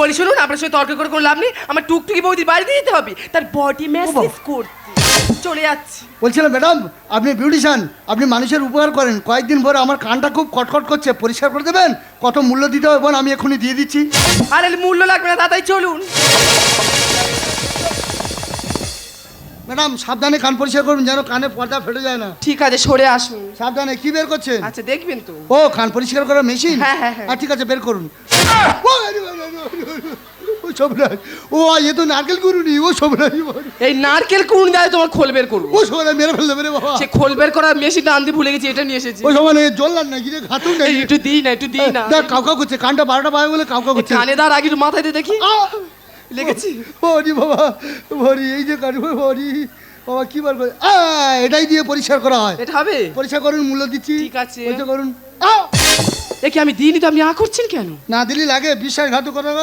বলি শুনুন আপনার সঙ্গে তর্ক করে কোনো লাভ নেই। আমার টুকটুকি বৌদির দিয়ে যেতে হবে। তার বডি ম্যাসেজ করতে। চলে যাচ্ছি। বলছিলাম ম্যাডাম আপনি বিউটিশিয়ান আপনি মানুষের উপকার করেন। কয়েকদিন পরে আমার কানটা খুব কটকট করছে। পরিষ্কার করে দেবেন? কত মূল্য দিতে হবে বল আমি এখনই দিয়ে দিচ্ছি। আরে মূল্য লাগবে না দাদাই চলুন। ম্যাডাম সাবধানে কান পরিষ্কার করুন যেন কানে পর্দা ফেটে যায় না। ঠিক আছে সরে আসুন। সাবধানে কি বের করছেন? আচ্ছা দেখবেন তো। ও কান পরিষ্কার করার মেশিন? হ্যাঁ, হ্যাঁ, হ্যাঁ। ঠিক আছে বের করুন। ও, সবরাজ এ তো নারকেল ও সবরাজ এই নারকেল তোমার খোল বের করব। ও সবরাজ মেরে ফেলতে মেরে বাবা। সে খোল বের করার মেশিনটা আনতে ভুলে গেছি এটা নিয়ে এসেছি। ও সমান না এই, একটু দিই না একটু দিই না। দেখ কাউকা করছে কানটা বারোটা বাজে বলে কাউকা করছে। কানে দাঁড় আগে মাথায় দিয়ে দেখি! লেগেছি। হরি বাবা হরি এই যে কাটবে হরি বাবা কি বার করে আ, এটাই দিয়ে পরিষ্কার করা হয়। এটা হবে? পরিষ্কার করুন মূল্য দিচ্ছি। ঠিক আছে। পরিষ্কার করুন। আ! দেখি আমি দিইনি তো? আপনি আ করছেন কেন? না দিলি লাগে বিশ্বাসঘাতকতা